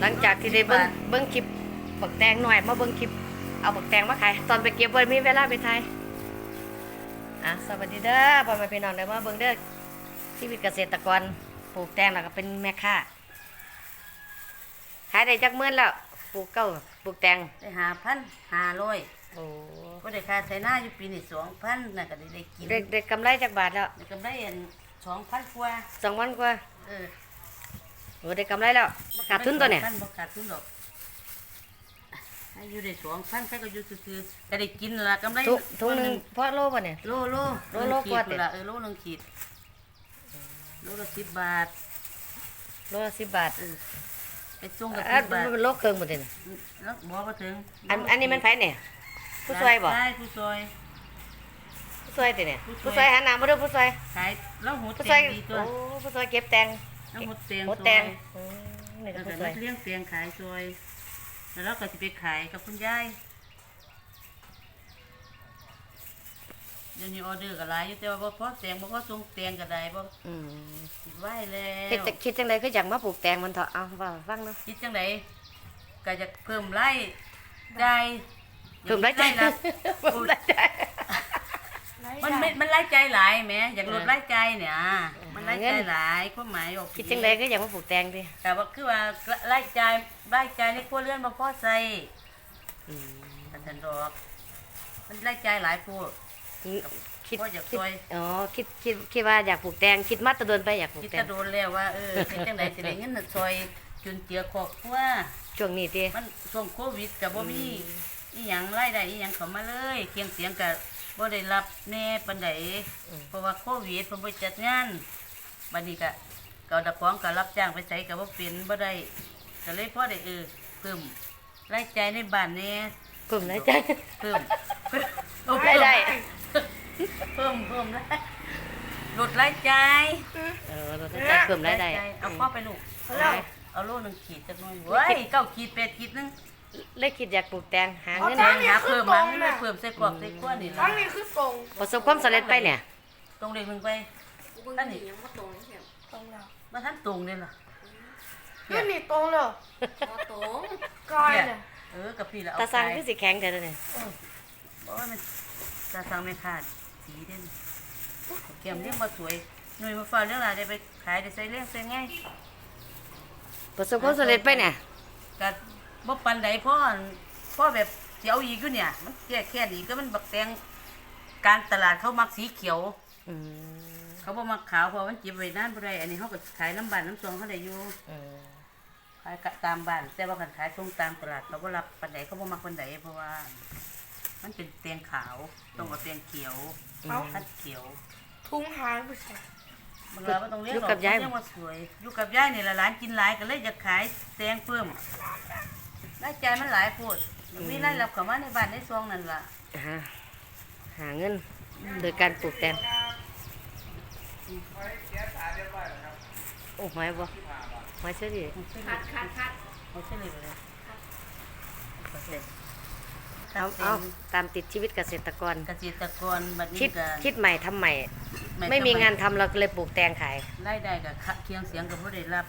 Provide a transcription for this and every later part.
หลังจากที่ได้เบิ้งเบิ้งคลิปบักแตงหน่อยมาเบิ้งคลิปเอาบักแตงมาขายตอนไปเก็บเบิ้มีเวลาไปไทยอะสวัสดีเด้อพ่อแม่พี่น้องเด้อมาเบิ้งเด้อชีวิตเกษตรกรปลูกแตงแล้วก็เป็นแม่ค้าขายได้จักหมื่นแล้วปลูกเก้าปลูกแตงได้หาพันหาร้อยโอ้ก็ได้ค่าใช้หน้าอยู่ปีนี้สองพันน่ะก็ได้ได้กินได้ได้กำไรจากบาทแล้วได้กำไรอันสองพันกว่าสองวันกว่าเออ โอ้ได้กำไรแล้วขาดทุนตัวเนี่ยพันบ่ขาดทุนดอกอายุได้สองพันใครก็อยู่ซื่อๆก็ได้กินละกำไรทุกทุกหนึ่งเพราะโลป่ะเนี่ยโลโลโลโลหนึ่งกว่าขีดแต่ละเออโลหนึ่งขีดโลละสิบบาทโลละสิบบาทเออไปส่งกับอะสิบบาทมันโลเครื่องหมดเลยแล้วบอกว่าถึงอันอันนี้มันไผเนี่ยผู้ช่วยบ่ใช่ผู้ซอยผู้ช่วยติเนี่ยผู้ช่วยผู้ช่วยหันหน้ามาดูผู้ช่วยขายแล้วหูผู้เตีช่วยยงดีตัวโอ้ผู้ช่วยเก็บแตง แล้วหูเตียงหมดซแตองยอืมนี่แล้ก็วผู้ก็ช่วยเลี้ยงเตียงขายซอยแล้วเราก็จะไปขายกับคุณยายเดี๋ยวนี้ออเดอร์ก็หลายอยู่แต่ว่าบ่พอเตียงบ่พอส่งเตียงก็ได้บ่อืมคิดไว้แล้คิดวจะคิดจังไดคืออยากมาปลูกแตงมันเถอะเอาว่าฟังเนาะ คิดจังไดก็จะเพิ่มรายได้เพิ่มรายจ่ายนะเพิ่มรายจ่าย มันไม่มันรายจ่ายหลายแหมอยากลดเออรายจ่ายเนี่ยมันรายเงิจ่ายนหลายความหมายออกคิดจังไดคืออยากมาปลูกแตงดิแต่ว่าคือว่ารายจ่ายรายจ่ายในครัวเรือนบ่พอใช้อืมกันสันดอกมันรายจ่ายหลายพูดคิดพ่ออยากคิดช่วยอ๋อคิดคิดคิดว่าอยากปลูกแตงคิดมาแตะโดนไปอยากปลูกคิดแตจะงโดนแล้วว่าเออเป็นจังไดสิได้เงินน่ะซอยจุนเจือครอบครัวช่วงนี้ติมันช่วงโควิดก็บ่มีอีหยังรายได้อีหยังเข้ามาเลยเคียงเสียงก็บ่ ได้รับแน่ปานใดเพราะว่าโควิดเพิ่นบ่จัดงานบัดนี้ก็เก่าดะของก็รับจ้างไปใช้ก็บ่เป็นบ่ได้ก็เลยพอได้เออเพิ่มรายจ่ายในบ้านแน่กลุ่มรายจ่าย เพิ่มเพิ่มเอารายได้ เพิ่มเพิ่มแล้วลดรายจ่ายเออรายจ่ายกลุ่มรายได้ เอาพ่อไปลูก เอาแล้วเอาโลหนึ่งขีดจักหน่อยเว้ยเก้าขีดแปดขีดนึง เลยคิดอยากปลูกแตงหาเงินแดงหาเพิ่มมาเรื่อยๆเพิ่มใส่กรอบใส่ขั้วนี่ตอล่ะนนี้คือตรงประสบความสำเร็จไปเนี่ย ตรงเด็กหนึ่งไปนั่นนี่ตรงแล้วมาท่านตรงเลยล่ะนี่นี่ตรงเลยตรงก้อยเลยเออกับพี่ละเอาตาสังไปคือสิแข็งแต่ตัวเนี่ยเออบอกว่ามันตาสังไม่ขาดสีเด่นเกี่ยมเลี้ยงมาสวยหน่วยมาฟ้าเรื่องอะไรได้ไปขายได้ใส่เลี้ยงใส่ง่ายประสบความสำเร็จไปเนี่ยก็บ่ ปันใดพ่อพ่อแบบเสียวอีกอยู่เนี่ย มันแค่แค่นี้ก็มันบักแตงการตลาดเขามักสีเขียว อืมเขาบ่มักขาวเพราะมันเก็บไว้นานบ่ได้อันนี้เขาก็ขายน้ำบานน้ำซองเขาได้อยู่อืมขายกะตามบ้าน แต่ว่าคันขายตรงตามตลาดเขาบ่รับปานใดเขาบ่มักปานใดเพราะว่า มันเป็นแตงขาวต้องเอาแตงเขียวคัดเขียว ทุ่งหางไปใส่บางเราบ่ต้องเลี้ยงหรอกเลี้ยงว่าสวย อยู่กับยายนี่ละหลานกินหลายก็เลยจะขายแตงเพิ่ม รายจ่ายมันหลายโพดมีรายรับเข้ามาในบ้านในซองนั่นล่ะหาหาเงินโดยการปลูกแตงโอ้ไม่บ่ไม่ใช่ดิคัดคัดคัดเอาเฉลี่ยเลยเอาเอาตามติดชีวิตเกษตรกร เกษตรกรบัดคินี้ดก็คิดใหม่ทำใหม่ ไม่มีงานทำเราก็เลยปลูกแตงขายรายได้กับเคียงเสียงกับผู้ได้รับ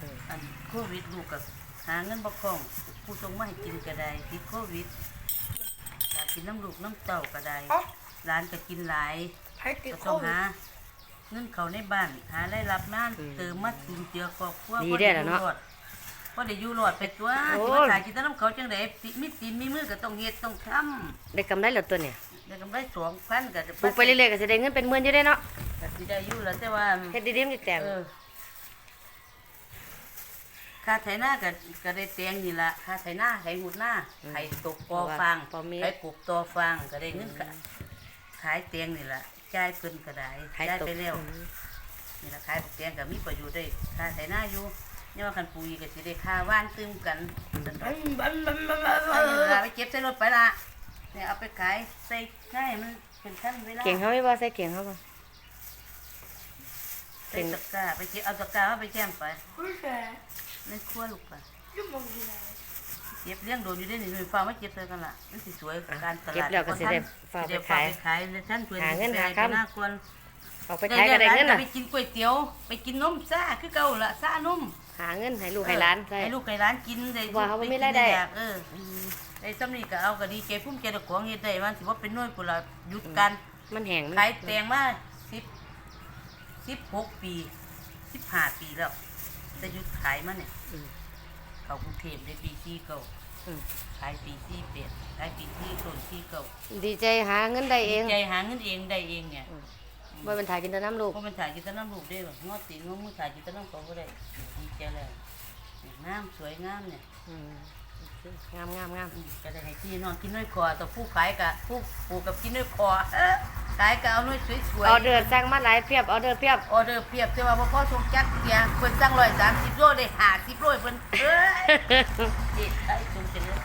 อืมอันโควิดลูกกับ หาเงินบ่คล่องผู้ส่งมาให้กินก็ได้ติดโควิดก็กินน้ำลูกน้ำเต้าก็ได้เอ๋อร้านก็กินหลายไผ่ติดก็โคต้องวิดหาเงินเขาในบ้านหาได้รับงานเติมมาถึงเจือครอบครัวดีได้แล้วเนาะพอได้อยู่รอดไปตัวโอ้ ที่มาขายกินแต่น้ำเขาจังไดติมีตีนมีมือก็ต้องเฮ็ดต้องทำได้กำไรแล้วตัวเนี่ยได้กำไรสองพันก็จะปลูกไปเรื่อยๆก็จะได้เงินเป็นหมื่นอยู่ได้เนาะก็สิได้อยู่แล้วแต่ว่า เฮ็ดดีๆมันจะแตงเออ ค่าไถนาก็ก็ได้เตียงนี่ละค่าไถนาไถหุดหน้าไถตกปอฟางปอเมี ไถปลูกตอฟางก็ได้เงินก็ขายเตียงนี่ละจ่ายเพิ่นก็ได้ขายจ่ายตกไปแล้วอืมนี่ละขายเตียงก็มีประโยชน์ได้ค่าไถนาอยู่เนี่ยว่าคันปุ๋ยก็สิได้ค่าว่านตึมกันสันดอกบันบันบันบันบัเอานเวลาไปเก็บใส่รถไปละเนี่ยเอาไปขายใส่ง่ายมันเป็นขั้นเวลาเก่งเขาไม่บ่ใส่เก่งเขาบ่ใส่ตะกร้าไปเก็บเอาตะกร้ามาไปแจ่มไปกูแค่ ในครัวลูกไปยุ่งมองที่ไหนเก็บเลี้ยงโดนอยู่ได้หนึ่งหน่วยฟ้ามาเก็บใส่กันละมันสิสวยการตลาดเก็บแล้วก็สิได้ฝากสิไปได้ฝาขากยไปขายเลยท่านเพื่อนหาเงินสิหาได้คำน่าควรออกไปขายก็ได้เงินหลาน่ะไปกินก๋วยเตี๋ยว ไปกินนมซ่าคือเก่าละซ่านมหาเงินให้ลูกให้หลานใช่ให้ลูกให้หลานกินได้ว่าเขาบ่มีรายได้อยากเออได้สำนีก็เอาก็ดีใจภูมิใจเจ้าของเฮ็ดได้ว่าสิว่าเป็นหน่วยพุ่นล่ะหยุดกันมันแห้งมันขายแตงมา10 16ปี15ปีแล้ว แต่หยุดขายมาเนี่ยอืม เขากรุงเทพได้ปีที่เก่าอืม ขายปีที่เป็ดขายปีที่ต้นที่เก่าดีใจหาเงินได้เองใจหาเงินเองได้เองเนี่ยบ่เป็นถ่ายกินแต่น้ำลูก เพราะมันถ่ายกินแตน้ำลูกได้แบบงอตีงอมือถ่ายกินแตน้ำเขาก็ได้ดีใจแล้วงามสวยงามเนี่ย อืมงามงามงามอืมก็ได้ให้ที่นอนกินด้วยคอแต่ผู้ขายกับผู้ปลูกกับกินด้วยคอ เอ้อขายก็เอาด้วยสวยๆออเดอร์สั่งมาหลายเพียบออเดอร์เพียบออเดอร์เพียบแต่ว่าบ่พอส่งจักเกียเพิ่นสั่งร้อยสามสิบโลได้ห้าสิบโลเพิ่นเอ้ยเด็ดไอ้จุงจังเลย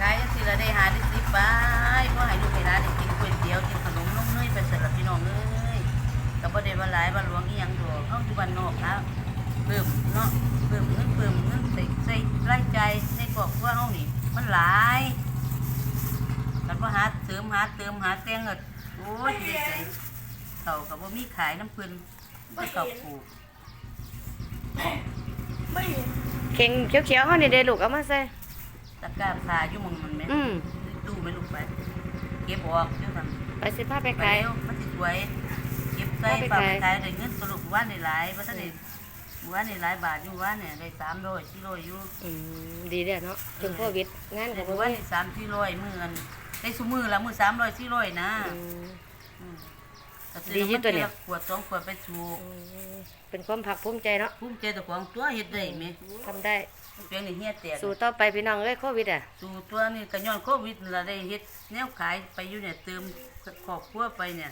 ขายจังสิละได้หาได้สิบบาทเพราะให้ลูกให้หลานได้กินก๋วยเตี๋ยวกินขนมนมเนยไปสำหรับพี่น้องเอ้ยก็บ่ได้ว่าหลายว่าหลวงอีหยังดอกเฮาอยู่บ้านนอกนะเพิ่มเนาะเพิ่มเงินเพิ่มเงินใส่ใส่รายจ่ายในครอบครัวเฮานี่มันหลายกั นว่าหาเติมหาเติมหาแต่งเงินโอ้ยสิได้ใส่เขาก็บ่มีขายน้ำเพิ่นไปเขาปลูกไม่เห็นเข่งเขียวๆเฮานี่ได้ลูกเอามาใส่ตะกร้าพาอยู่หมองมันแม่อืมดูไม่ลูกไปเก็บออกเจ้าสั่นไปสิพาไปไปขายเร็วมันสิสวยเก็บใส่เอาไปฝากขายไปขายได้เงินสรุปว่าในหลายว่าถ้าได้ว่าในหลายบาทอยู่ว่าเนี่ยได้สามร้อยสี่ร้อยอยู่ อืมดีเด้อเนาะถึงโควิดงานก็แต่บ่ว่ามีได้สามสี่ร้อยมือกัน ได้สุมือละมือสามร้อยสี่ร้อยนะอืมอืมก็ซื้ดีอยู่ตัวเนี่ยำมัขวดสองขวดไปสูบอืมเป็นความภาคภูมิใจเนาะภูมิใจแต่ของตัวเฮ็ดได้ไหมทำได้ เพียงนี่เฮียแตก สู้ต่อไปพี่น้องเอ้ยโควิดอะ สู่ตัวนี่ก็ย้อนโควิดนั่นละได้เฮ็ดแนวขายไปอยู่เนี่ยเติมครอบครัวไปเนี่ย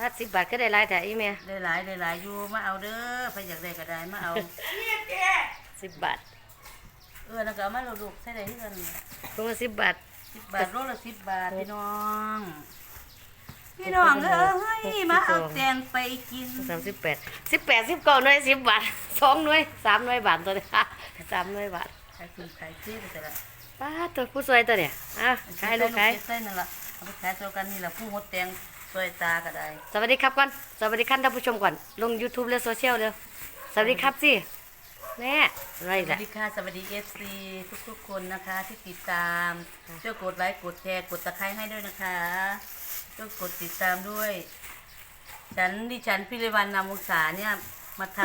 ถ้า10บาทก็ได้หลายแต่อีแม่ได้หลายได้หลายอยู่มาเอาเด้อใครอยากได้ก็ได้มาเอาเนี่ยแก10บาทเออแล้วก็เอามาลูกๆใส่ได้ที่กันถุงละ10บาท สิบบาทโลละสิบบาทพี่น้อง พี่น้องเอ้ยมาเอาแตงไปกินสามสิบแปดสิบแปดสิบเก้าหน่วยสิบบาทสองหน่วยสามหน่วยบาทตัวเนี้ยสามหน่วยบาทขายคุณขายซื้อไปแต่ละป้าตัวผู้สวยตัวเนี่ยอะขายลูกขายใส่นั่นล่ะเอาไปขายตัวกันนี่ล่ะผู้หดแตงซอยตาก็ได้สวัสดีครับก่อนสวัสดีครับท่านผู้ชมก่อนลง YouTube และโซเชียลเร็วสวัสดีครับสิ แม่อะไรสอีกวัล่ะ สดีค่ะสวัสดีเอฟซีทุกๆคนนะคะที่ติดตามช่วยกดไลค์กดแชร์กดตะไคร้ให้ด้วยนะคะช่วยกดติดตามด้วย ฉันดิฉันพิริวันนามวงศาเนี่ยมาท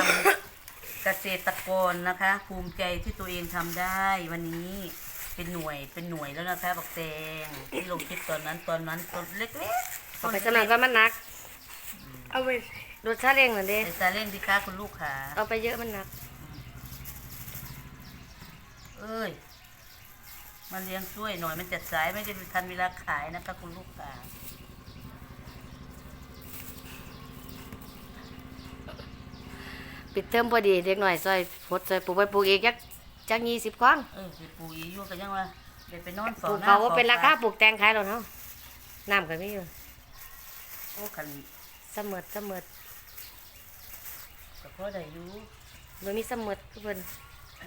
ำ เกษตรกรนะคะ ภูมิใจที่ตัวเองทำได้วันนี้เป็นหน่วยเป็นหน่วยแล้วนะคะบักแตงที่ลงคลิปตอนนั้นตอนนั้นตอนเล็กๆเอาไปสมัครว่ามันหนัก เอาไปรถชาเร่งนั่นเด้ไอ้ซาเล่นดีค่ะคุณลูกค่ะ เอาไปเยอะมันหนัก เอ้ยมาเลี้ยงช่วยหน่อยมันจะสายไม่ได้ทันเวลาขายนะคะคุณลูกค่ะปิดเทอมพอดีเด็กหน่อยซอยพดซอยปลูกไปปลูกอีกจักจักยี่สิบครั้งเออไปปุ๋ยอยู่กันยังวะเดี๋ยวไปนอนปเฝ้าลูกหน้าเขาว่าเป็นราคาฝ้ปลูกแตงขายแล้วเนาะน้ำก็มีอยู่โอ้ขันเสมอเสมอก็พอได้อยู่มันมีเสมอทุกคน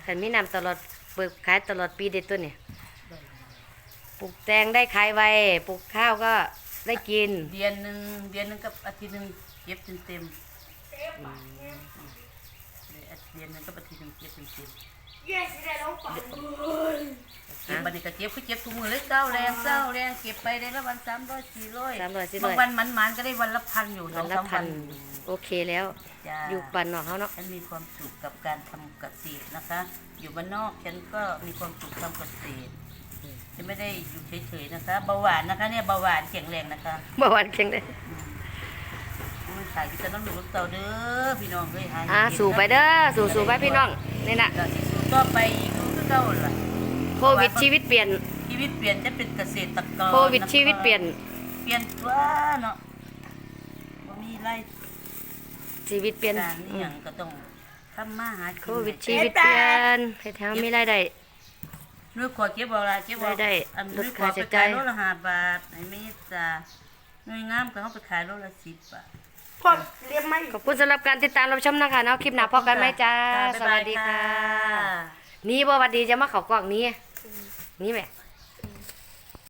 ขันมีน้ำตลอด เปิดขายตลอดปีเด็ดตัวเนี่ยได้อยู่ปลูกแตงได้ขายไวปลูกข้าวก็ได้กิน เดือนหนึ่งเดือนหนึ่งกับอาทิตย์หนึ่งเก็บเต็มเต็มๆเจ๊ปากเนี่ยเดือนหนึงก็ปฏิทินเก็บเป็นเก็บ แย่สิได้แล้วปากเลยเก็บบันนี้ก็เก็บคือเก็บทุกมือเลยเศร้าแรงเศร้าแรงเก็บไปได้ละวันสามร้อยสี่ร้อยสามร้อยสี่ร้บาองยวันมันมันๆก็ได้วันละพันอยู่สวัอนงละสามพัวันนโอเคแล้ว จ้าอยู่บ้านนอกเขาเนาะ ฉันมีความสุขกับการทำเกษตรนะคะ อยู่บ้านนอกฉันก็มีความสุขทำเกษตรฉันไม่ได้อยู่เฉยๆนะคะเบาหวานนะคะเนี่ยเบาหวานแข็งแรงนะคะ เมื่อวานเก่งเลยอุ้ยขายกินจะต้องดูลูกเต่าเด้อพี่น้องเอ้ยหาอ่าสู่ไปเด้อสู่สู่ไปพี่น้องนี่น่ะก็สิสู่ ต่อไปอีกดูคือเก่าล่ะโควิดชีวิตเปลี่ยน ชีวิตเปลี่ยนจะเป็นเกษตรกรโควิดชีวิตเปลี่ยน เปลี่ยนตัวเนาะบ่มีไล่ชีวิตเปลี่ยนการนี่หยังก็ต้องทำมาหากินโควิดชีวิตเปลี่ยนให้ทำไม่ได้ได้นึกขอเก็บเอาละเก็บเอาได้ได้อันลดนึกขอค่าไปใช้ขาจ่ายยโลละห้าบาทไอ้เมตตาหน่วยงามก็เขาไปขายโลละสิบบาท พ่อเรียนไม่ขอบคุณสำหรับการติดตามรับชมนะคะเนาะคลิปหน้าพบกันไหมจ้าค่ะสบ๊ายบาวัยสดีค่ะค่ะ นี่บ่หวัดดีจะมาเขากล่องนี้ นี่แหม่